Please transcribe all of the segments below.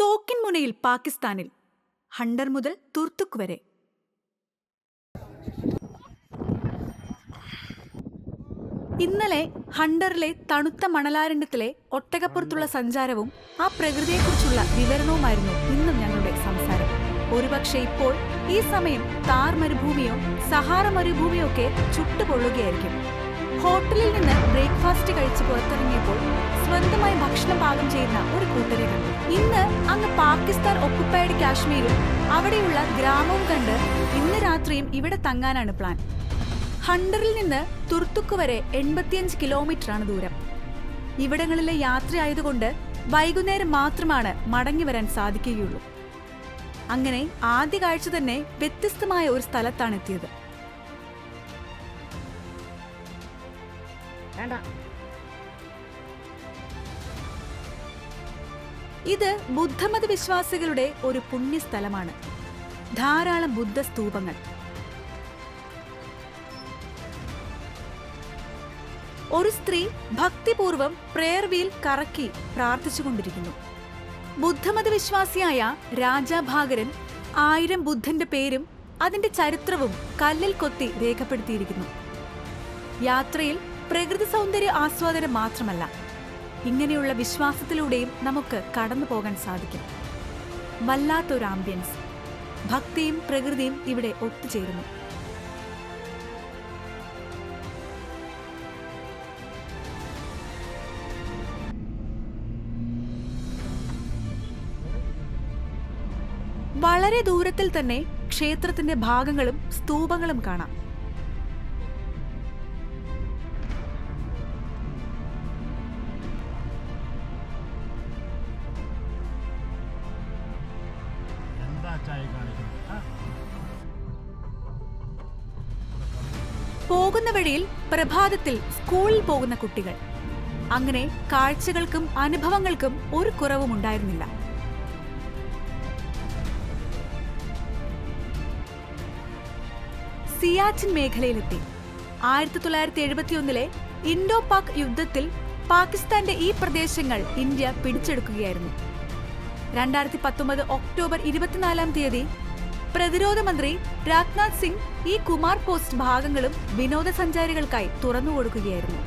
തോക്കിൻ മുനയിൽ പാകിസ്ഥാനിൽ. ഹണ്ടർ മുതൽ തുർത്തുക്ക് വരെ. ഇന്നലെ ഹണ്ടറിലെ തണുത്ത മണലാരണ്യത്തിലെ ഒട്ടകപ്പുറത്തുള്ള സഞ്ചാരവും ആ പ്രകൃതിയെക്കുറിച്ചുള്ള വിവരണവുമായിരുന്നു ഇന്നും ഞങ്ങളുടെ സംസാരം. ഒരുപക്ഷെ ഇപ്പോൾ ഈ സമയം താർ മരുഭൂമിയോ സഹാറ മരുഭൂമിയോ ഒക്കെ ചുട്ടുപൊള്ളുകയായിരിക്കും. ഹോട്ടലിൽ നിന്ന് ബ്രേക്ക്ഫാസ്റ്റ് കഴിച്ച് പുറത്തിറങ്ങിയപ്പോൾ ഭക്ഷണം പാകം ചെയ്യുന്ന ഒരു കൂട്ടരെ കണ്ടു. ഇന്ന് അങ്ങ് പാകിസ്ഥാൻ ഒക്കുപ്പൈഡ് കാശ്മീരും അവിടെയുള്ള ഗ്രാമവും കണ്ട് ഇന്ന് രാത്രിയും ഇവിടെ തങ്ങാനാണ് പ്ലാൻ ഹണ്ടറിൽ നിന്ന് തുർത്തുക്ക് വരെ എൺപത്തിയഞ്ച് കിലോമീറ്ററാണ് ദൂരം. ഇവിടങ്ങളിലെ യാത്രയായതുകൊണ്ട് വൈകുന്നേരം മാത്രമാണ് മടങ്ങി വരാൻ സാധിക്കുകയുള്ളൂ. അങ്ങനെ ആദ്യ കാഴ്ച തന്നെ വ്യത്യസ്തമായ ഒരു സ്ഥലത്താണ് എത്തിയത്. ഇത് ബുദ്ധമത വിശ്വാസികളുടെ ഒരു പുണ്യസ്ഥലമാണ്. ധാരാളം ബുദ്ധ സ്തൂപങ്ങൾ ഒരു സ്ത്രീ ഭക്തിപൂർവം പ്രേയർ വീൽ കറക്കി പ്രാർത്ഥിച്ചുകൊണ്ടിരിക്കുന്നു ബുദ്ധമത വിശ്വാസിയായ രാജാഭാഗരൻ ആയിരം ബുദ്ധന്റെ പേരും അതിന്റെ ചരിത്രവും കല്ലിൽ കൊത്തി രേഖപ്പെടുത്തിയിരിക്കുന്നു. യാത്രയിൽ പ്രകൃതി സൗന്ദര്യ ആസ്വാദനം മാത്രമല്ല ഇങ്ങനെയുള്ള വിശ്വാസത്തിലൂടെയും നമുക്ക് കടന്നു പോകാൻ സാധിക്കും. വല്ലാത്തൊരു ആംബിയൻസ് ഭക്തിയും പ്രകൃതിയും ഇവിടെ ഒത്തുചേരുന്നു. വളരെ ദൂരത്തിൽ തന്നെ ക്ഷേത്രത്തിന്റെ ഭാഗങ്ങളും സ്തൂപങ്ങളും കാണാം. പോകുന്ന വഴിയിൽ പ്രഭാതത്തിൽ സ്കൂളിൽ പോകുന്ന കുട്ടികൾ. അങ്ങനെ കാഴ്ചകൾക്കും അനുഭവങ്ങൾക്കും ഒരു കുറവും ഉണ്ടായിരുന്നില്ല. സിയാച്ചിൻ മേഖലയിലെത്തി. ആയിരത്തി തൊള്ളായിരത്തി എഴുപത്തിയൊന്നിലെ ഇൻഡോ പാക് യുദ്ധത്തിൽ പാകിസ്ഥാന്റെ ഈ പ്രദേശങ്ങൾ ഇന്ത്യ പിടിച്ചെടുക്കുകയായിരുന്നു. രണ്ടായിരത്തി പത്തൊമ്പത് ഒക്ടോബർ ഇരുപത്തിനാലാം തീയതി. പ്രതിരോധ മന്ത്രി രാജ്നാഥ് സിംഗ് ഈ കുമാർ പോസ്റ്റ് ഭാഗങ്ങളും വിനോദസഞ്ചാരികൾക്കായി തുറന്നുകൊടുക്കുകയായിരുന്നു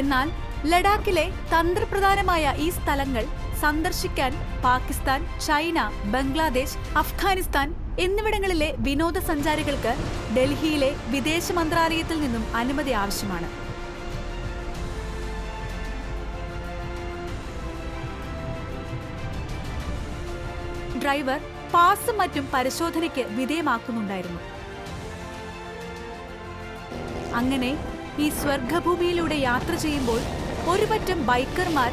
എന്നാൽ ലഡാക്കിലെ തന്ത്രപ്രധാനമായ ഈ സ്ഥലങ്ങൾ സന്ദർശിക്കാൻ പാകിസ്ഥാൻ ചൈന ബംഗ്ലാദേശ് അഫ്ഗാനിസ്ഥാൻ എന്നിവിടങ്ങളിലെ വിനോദസഞ്ചാരികൾക്ക് ഡൽഹിയിലെ വിദേശ മന്ത്രാലയത്തിൽ നിന്നും അനുമതി ആവശ്യമാണ്. ഡ്രൈവർ പാസും മറ്റും പരിശോധനയ്ക്ക് വിധേയമാക്കുന്നുണ്ടായിരുന്നു. അങ്ങനെ ഈ സ്വർഗഭൂമിയിലൂടെ യാത്ര ചെയ്യുമ്പോൾ ഒരുപറ്റം ബൈക്കർമാർ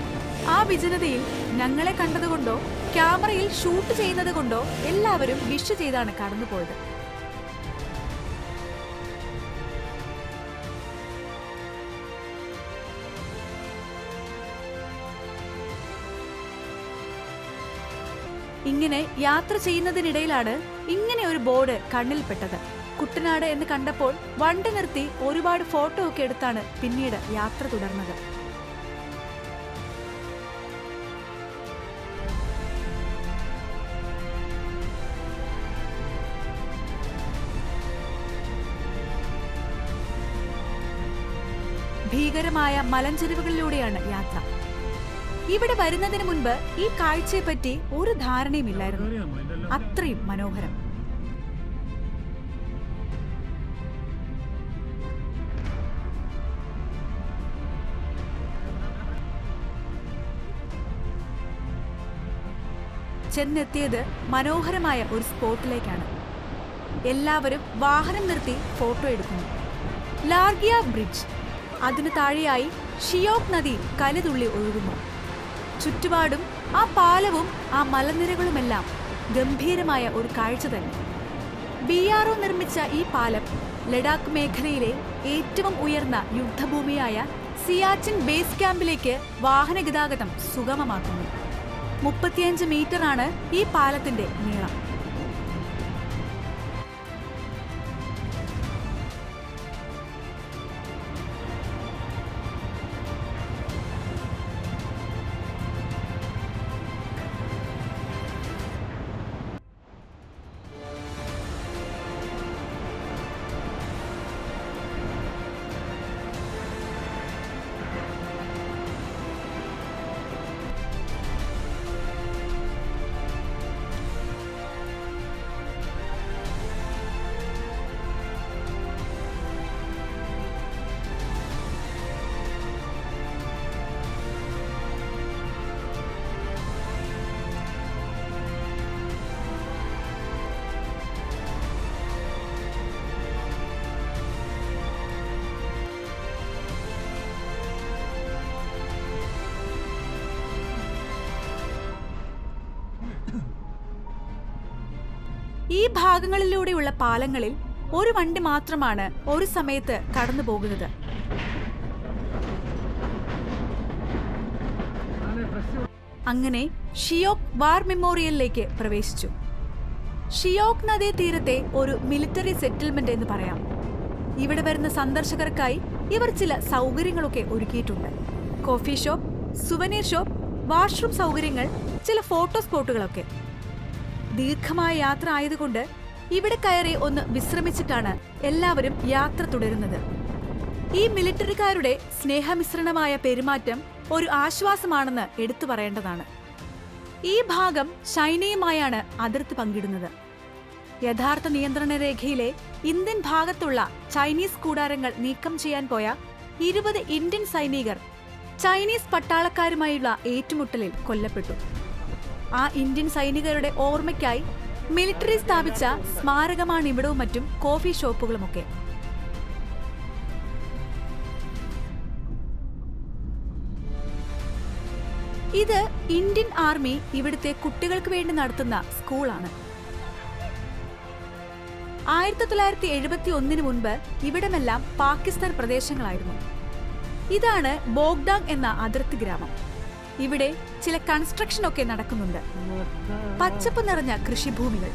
ആ വിജനതയിൽ ഞങ്ങളെ കണ്ടതുകൊണ്ടോ ക്യാമറയിൽ ഷൂട്ട് ചെയ്യുന്നത് കൊണ്ടോ എല്ലാവരും വിഷ് ചെയ്താണ് കടന്നുപോയത്. ഇങ്ങനെ യാത്ര ചെയ്യുന്നതിനിടയിലാണ് ഇങ്ങനെ ഒരു ബോർഡ് കണ്ണിൽപ്പെട്ടത്. കുട്ടനാട് എന്ന് കണ്ടപ്പോൾ വണ്ടി നിർത്തി ഒരുപാട് ഫോട്ടോ ഒക്കെ എടുത്താണ് പിന്നീട് യാത്ര തുടർന്നത്. ഭീകരമായ മലഞ്ചെരിവുകളിലൂടെയാണ് യാത്ര. ഇവിടെ വരുന്നതിന് മുൻപ് ഈ കാഴ്ചയെ പറ്റി ഒരു ധാരണയും ഇല്ലായിരുന്നു. അത്രയും മനോഹരം. ചെന്നെത്തിയത് മനോഹരമായ ഒരു സ്പോട്ടിലേക്കാണ്. എല്ലാവരും വാഹനം നിർത്തി ഫോട്ടോ എടുക്കുന്നു. ലാർഗിയ ബ്രിഡ്ജ്. അതിനു താഴെയായി ഷിയോക് നദി കലതുള്ളി ഒഴുകുന്നു. ചുറ്റുപാടും ആ പാലവും ആ മലനിരകളുമെല്ലാം ഗംഭീരമായ ഒരു കാഴ്ച തന്നെ. ബി ആർ ഒ നിർമ്മിച്ച ഈ പാലം ലഡാക്ക് മേഖലയിലെ ഏറ്റവും ഉയർന്ന യുദ്ധഭൂമിയായ സിയാച്ചിൻ ബേസ് ക്യാമ്പിലേക്ക് വാഹന ഗതാഗതം സുഗമമാക്കുന്നു. മുപ്പത്തിയഞ്ച് മീറ്ററാണ് ഈ പാലത്തിന്റെ നീളം. ഈ ഭാഗങ്ങളിലൂടെയുള്ള പാലങ്ങളിൽ ഒരു വണ്ടി മാത്രമാണ് ഒരു സമയത്ത് കടന്നു പോകുന്നത്. അങ്ങനെ ഷിയോക് വാർ മെമ്മോറിയലിലേക്ക് പ്രവേശിച്ചു. ഷിയോക് നദീ തീരത്തെ ഒരു മിലിറ്ററി സെറ്റിൽമെന്റ് എന്ന് പറയാം. ഇവിടെ വരുന്ന സന്ദർശകർക്കായി ഇവർ ചില സൗകര്യങ്ങളൊക്കെ ഒരുക്കിയിട്ടുണ്ട്. Coffee shop souvenir shop washroom സൗകര്യങ്ങൾ ചില ഫോട്ടോ സ്പോട്ടുകളൊക്കെ. ദീർഘമായ യാത്ര ആയതുകൊണ്ട് ഇവിടെ കയറി ഒന്ന് വിശ്രമിച്ചിട്ടാണ് എല്ലാവരും യാത്ര തുടരുന്നത്. ഈ മിലിറ്ററിക്കാരുടെ സ്നേഹമിശ്രണമായ പെരുമാറ്റം ഒരു ആശ്വാസമാണെന്ന് എടുത്തു പറയേണ്ടതാണ്. ഈ ഭാഗം ചൈനയുമായാണ് അതിർത്തി പങ്കിടുന്നത്. യഥാർത്ഥ നിയന്ത്രണ രേഖയിലെ ഇന്ത്യൻ ഭാഗത്തുള്ള ചൈനീസ് കൂടാരങ്ങൾ നീക്കം ചെയ്യാൻ പോയ ഇരുപത് ഇന്ത്യൻ സൈനികർ ചൈനീസ് പട്ടാളക്കാരുമായുള്ള ഏറ്റുമുട്ടലിൽ കൊല്ലപ്പെട്ടു. ആ ഇന്ത്യൻ സൈനികരുടെ ഓർമ്മയ്ക്കായി മിലിറ്ററി സ്ഥാപിച്ച സ്മാരകമാണ് ഇവിടവും മറ്റും കോഫി ഷോപ്പുകളുമൊക്കെ. ഇത് ഇന്ത്യൻ ആർമി ഇവിടുത്തെ കുട്ടികൾക്ക് വേണ്ടി നടത്തുന്ന സ്കൂളാണ്. ആയിരത്തി തൊള്ളായിരത്തി എഴുപത്തി ഒന്നിന് മുൻപ് ഇവിടമെല്ലാം പാകിസ്ഥാൻ പ്രദേശങ്ങളായിരുന്നു. ഇതാണ് ബോഗ്ഡാങ് എന്ന അതിർത്തി ഗ്രാമം. ഇവിടെ ചില കൺസ്ട്രക്ഷൻ ഒക്കെ നടക്കുന്നുണ്ട്. പച്ചപ്പ് നിറഞ്ഞ കൃഷിഭൂമികൾ.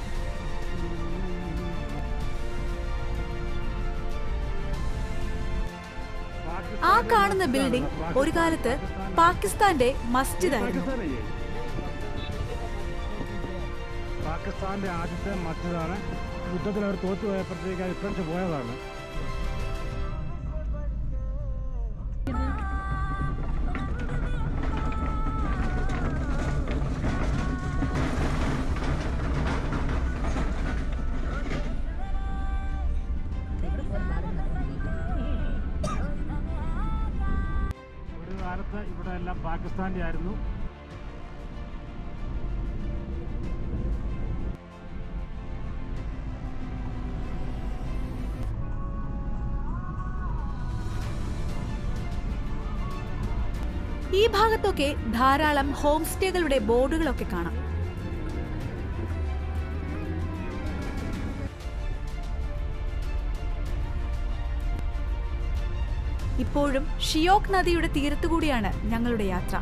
ആ കാണുന്ന ബിൽഡിംഗ് ഒരു കാലത്ത് പാകിസ്ഥാന്റെ മസ്ജിദ് ആയിരുന്നു പാകിസ്ഥാന്റെ ആദ്യത്തെ മസ്ജിദാണ്. യുദ്ധത്തിൽ അവർ തോറ്റു പോയപ്പോഴത്തേക്ക് ഫ്രഞ്ച് പോയതാണ്. കാലത്ത് ഇവിടെ എല്ലാം പാകിസ്ഥാന്റെ ആയിരുന്നു ഈ ഭാഗത്തൊക്കെ ധാരാളം ഹോം സ്റ്റേകളുടെ ബോർഡുകളൊക്കെ കാണാം. ഇപ്പോഴും ഷിയോക് നദിയുടെ തീരത്തുകൂടിയാണ് ഞങ്ങളുടെ യാത്ര.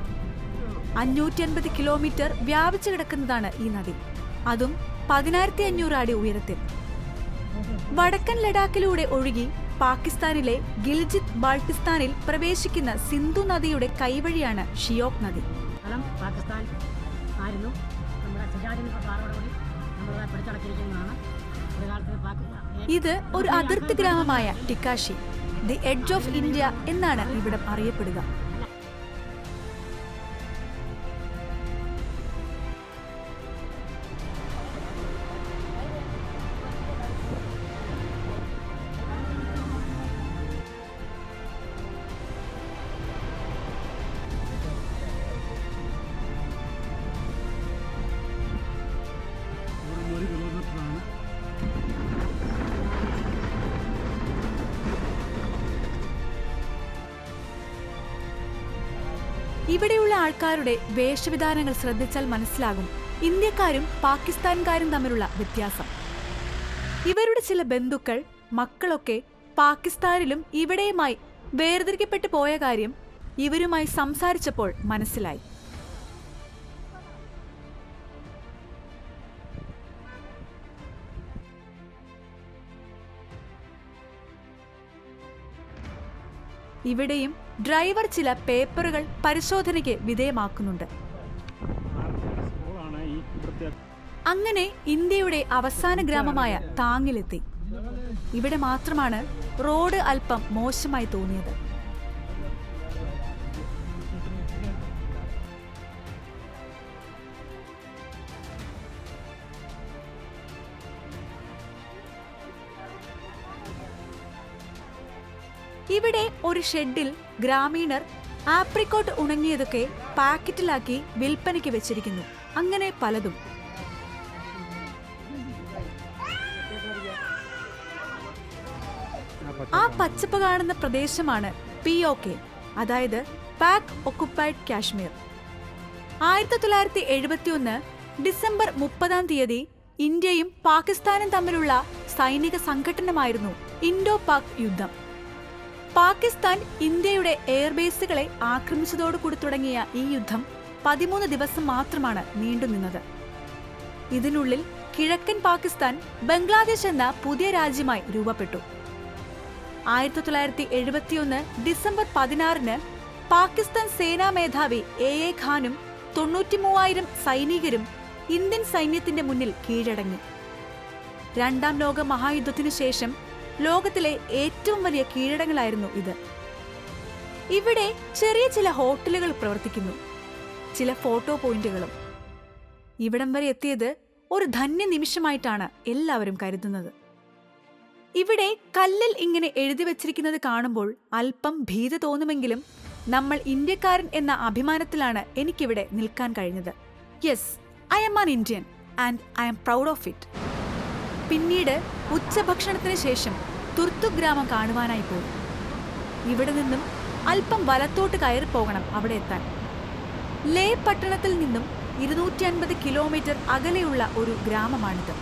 അഞ്ഞൂറ്റി അൻപത് കിലോമീറ്റർ വ്യാപിച്ചു കിടക്കുന്നതാണ് ഈ നദി. അതും പതിനായിരത്തി അഞ്ഞൂറ് അടി ഉയരത്തിൽ. വടക്കൻ ലഡാക്കിലൂടെ ഒഴുകി പാകിസ്ഥാനിലെ ഗിൽജിത് ബാൾട്ടിസ്ഥാനിൽ പ്രവേശിക്കുന്ന സിന്ധു നദിയുടെ കൈവഴിയാണ് ഷിയോക് നദി. പാകിസ്ഥാൻ ആയിരുന്നു. നമ്മുടെ പിടിച്ചടക്കിയിരിക്കുന്നതാണ്. ഇത് ഒരു അതിർത്തി ഗ്രാമമായ Tyakshi the edge of India എന്നാണ് ഇവിടം അറിയപ്പെടുക. ഇവിടെയുള്ള ആൾക്കാരുടെ വേഷവിധാനങ്ങൾ ശ്രദ്ധിച്ചാൽ മനസ്സിലാകും ഇന്ത്യക്കാരും പാകിസ്ഥാൻകാരും തമ്മിലുള്ള വ്യത്യാസം. ഇവരുടെ ചില ബന്ധുക്കൾ മക്കളൊക്കെ പാകിസ്ഥാനിലും ഇവിടെയുമായി വേർതിരിക്കപ്പെട്ടു പോയ കാര്യം ഇവരുമായി സംസാരിച്ചപ്പോൾ മനസ്സിലായി. ഇവിടെയും ഡ്രൈവർ ചില പേപ്പറുകൾ പരിശോധനയ്ക്ക് വിധേയമാക്കുന്നുണ്ട്. അങ്ങനെ ഇന്ത്യയുടെ അവസാന ഗ്രാമമായ താങ്ങിലെത്തി. ഇവിടെ മാത്രമാണ് റോഡ് അല്പം മോശമായി തോന്നിയത്. ഒരു ഷെഡിൽ ഗ്രാമീണർ ആപ്രിക്കോട്ട് ഉണങ്ങിയതൊക്കെ പാക്കറ്റിലാക്കി വിൽപ്പനയ്ക്ക് വെച്ചിരിക്കുന്നു. അങ്ങനെ പലതും. ആ പച്ചപ്പ് കാണുന്ന പ്രദേശമാണ് പി ഒ കെ അതായത് പാക് ഒക്കുപ്പൈഡ് കാശ്മീർ ആയിരത്തി തൊള്ളായിരത്തി എഴുപത്തി ഒന്ന് ഡിസംബർ മുപ്പതാം തീയതി ഇന്ത്യയും പാകിസ്ഥാനും തമ്മിലുള്ള സൈനിക സംഘടനമായിരുന്നു ഇൻഡോ പാക് യുദ്ധം. പാകിസ്ഥാൻ ഇന്ത്യയുടെ എയർബേസുകളെ ആക്രമിച്ചതോടുകൂടി തുടങ്ങിയ ഈ യുദ്ധം പതിമൂന്ന് ദിവസം മാത്രമാണ് നീണ്ടുനിന്നത് ഇതിനുള്ളിൽ കിഴക്കൻ പാകിസ്ഥാൻ ബംഗ്ലാദേശ് എന്ന പുതിയ രാജ്യമായി രൂപപ്പെട്ടു. ആയിരത്തി തൊള്ളായിരത്തി എഴുപത്തിയൊന്ന് ഡിസംബർ പതിനാറിന് പാകിസ്ഥാൻ സേനാ മേധാവി എ എ ഖാനും തൊണ്ണൂറ്റി മൂവായിരം സൈനികരും ഇന്ത്യൻ സൈന്യത്തിന്റെ മുന്നിൽ കീഴടങ്ങി. രണ്ടാം ലോക മഹായുദ്ധത്തിനു ശേഷം ലോകത്തിലെ ഏറ്റവും വലിയ കീഴടങ്ങളായിരുന്നു ഇത്. ഇവിടെ ചെറിയ ചില ഹോട്ടലുകൾ പ്രവർത്തിക്കുന്നു. ചില ഫോട്ടോ പോയിന്റുകളും. ഇവിടം വരെ എത്തിയത് ഒരു ധന്യ നിമിഷമായിട്ടാണ് എല്ലാവരും കരുതുന്നത്. ഇവിടെ കല്ലിൽ ഇങ്ങനെ എഴുതി വച്ചിരിക്കുന്നത് കാണുമ്പോൾ അല്പം ഭീത തോന്നുമെങ്കിലും നമ്മൾ ഇന്ത്യക്കാരൻ എന്ന അഭിമാനത്തിലാണ് എനിക്കിവിടെ നിൽക്കാൻ കഴിഞ്ഞത്. Yes I'm an Indian and I'm proud of it പിന്നീട് ഉച്ചഭക്ഷണത്തിന് ശേഷം തുർത്തു ഗ്രാമം കാണുവാനായി പോകും ഇവിടെ നിന്നും അല്പം വലത്തോട്ട് കയറി പോകണം അവിടെ എത്താൻ. ലേ പട്ടണത്തിൽ നിന്നും ഇരുന്നൂറ്റി അൻപത് കിലോമീറ്റർ അകലെയുള്ള ഒരു ഗ്രാമമാണിത്.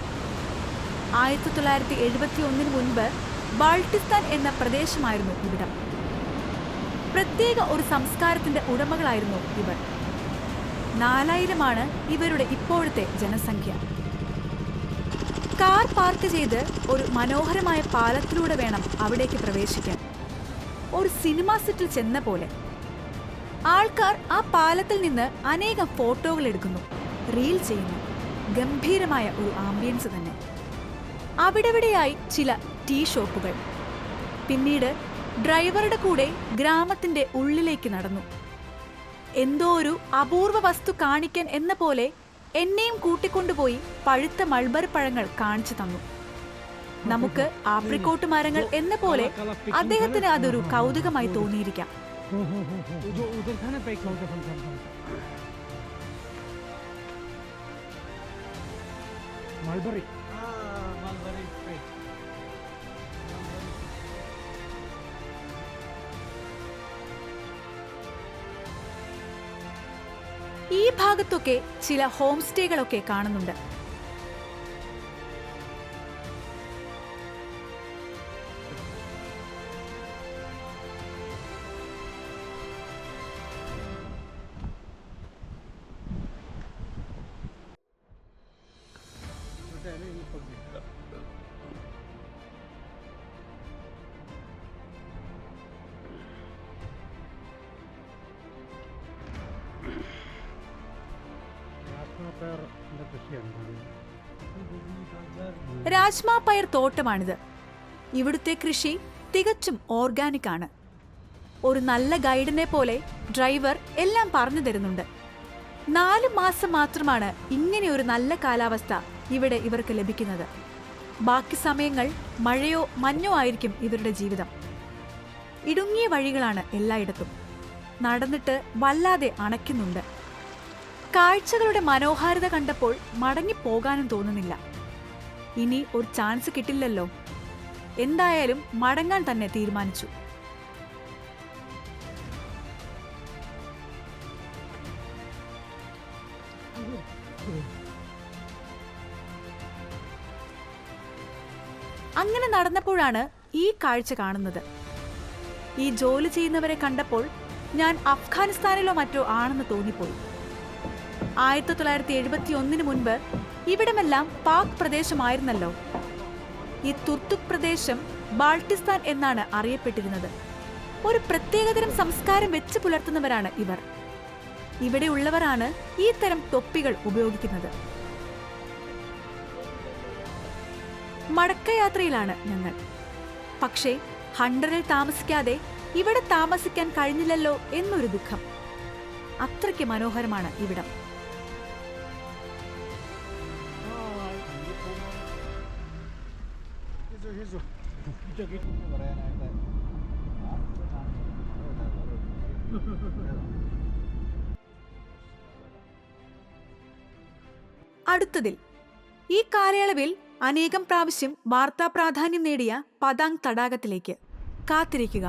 ആയിരത്തി തൊള്ളായിരത്തി എഴുപത്തി ഒന്നിന് മുൻപ് ബാൾട്ടിസ്ഥാൻ എന്ന പ്രദേശമായിരുന്നു ഇവിടം. പ്രത്യേക ഒരു സംസ്കാരത്തിന്റെ ഉടമകളായിരുന്നു ഇവർ. നാലായിരമാണ് ഇവരുടെ ഇപ്പോഴത്തെ ജനസംഖ്യ. കാർ പാർക്ക് ചെയ്ത് ഒരു മനോഹരമായ പാലത്തിലൂടെ വേണം അവിടേക്ക് പ്രവേശിക്കാൻ. ഒരു സിനിമാ സെറ്റിൽ ചെന്ന പോലെ. ആൾക്കാർ ആ പാലത്തിൽ നിന്ന് അനേകം ഫോട്ടോകൾ എടുക്കുന്നു. റീൽ ചെയ്യുന്നു. ഗംഭീരമായ ഒരു ആംബിയൻസ് തന്നെ. അവിടെവിടെയായി ചില ടീ ഷോപ്പുകൾ. പിന്നീട് ഡ്രൈവറുടെ കൂടെ ഗ്രാമത്തിന്റെ ഉള്ളിലേക്ക് നടന്നു. എന്തോ ഒരു അപൂർവ വസ്തു കാണിക്കാൻ എന്ന പോലെ എന്നെയും കൂട്ടിക്കൊണ്ടുപോയി പഴുത്ത മൾബറി പഴങ്ങൾ കാണിച്ചു തന്നു. നമുക്ക് ആപ്രിക്കോട്ട് മരങ്ങൾ എന്ന പോലെ അദ്ദേഹത്തിന് അതൊരു കൗതുകമായി തോന്നിയിരിക്കാം. हो ഈ ഭാഗത്തൊക്കെ ചില ഹോം സ്റ്റേകളൊക്കെ കാണുന്നുണ്ട്. രാജ്മാ പയർ തോട്ടമാണിത്. ഇവിടുത്തെ കൃഷി തികച്ചും ഓർഗാനിക് ആണ്. ഒരു നല്ല ഗൈഡിനെ പോലെ ഡ്രൈവർ എല്ലാം പറഞ്ഞു തരുന്നുണ്ട്. നാല് മാസം മാത്രമാണ് ഇങ്ങനെ ഒരു നല്ല കാലാവസ്ഥ ഇവിടെ ഇവർക്ക് ലഭിക്കുന്നത്. ബാക്കി സമയങ്ങൾ മഴയോ മഞ്ഞോ ആയിരിക്കും ഇവരുടെ ജീവിതം. ഇടുങ്ങിയ വഴികളാണ് എല്ലായിടത്തും. നടന്നിട്ട് വല്ലാതെ അണയ്ക്കുന്നുണ്ട്. കാഴ്ചകളുടെ മനോഹാരിത കണ്ടപ്പോൾ മടങ്ങിപ്പോകാനും തോന്നുന്നില്ല. ഇനി ഒരു ചാൻസ് കിട്ടില്ലല്ലോ. എന്തായാലും മടങ്ങാൻ തന്നെ തീരുമാനിച്ചു. അങ്ങനെ നടന്നപ്പോഴാണ് ഈ കാഴ്ച കാണുന്നത്. ഈ ജോലി ചെയ്യുന്നവരെ കണ്ടപ്പോൾ ഞാൻ അഫ്ഗാനിസ്ഥാനിലോ മറ്റോ ആണെന്ന് തോന്നിപ്പോയി. ആയിരത്തി തൊള്ളായിരത്തി എഴുപത്തി ഒന്നിന് മുൻപ് ഇവിടമെല്ലാം പാക് പ്രദേശമായിരുന്നല്ലോ. ഈ തുർത്തുക് പ്രദേശം ബാൾട്ടിസ്ഥാൻ എന്നാണ് അറിയപ്പെട്ടിരുന്നത്. ഒരു പ്രത്യേകതരം സംസ്കാരം വെച്ച് പുലർത്തുന്നവരാണ് ഇവർ. ഇവിടെ ഉള്ളവരാണ് ഈ തരം തൊപ്പികൾ ഉപയോഗിക്കുന്നത്. മടക്കയാത്രയിലാണ് ഞങ്ങൾ. പക്ഷേ ഹണ്ടറിൽ താമസിക്കാതെ ഇവിടെ താമസിക്കാൻ കഴിഞ്ഞില്ലല്ലോ എന്നൊരു ദുഃഖം. അത്രയ്ക്ക് മനോഹരമാണ് ഇവിടം. അടുത്തതിൽ ഈ കാലയളവിൽ അനേകം പ്രാവശ്യം വാർത്താ പ്രാധാന്യം നേടിയ പതാങ് തടാകത്തിലേക്ക് കാത്തിരിക്കുക.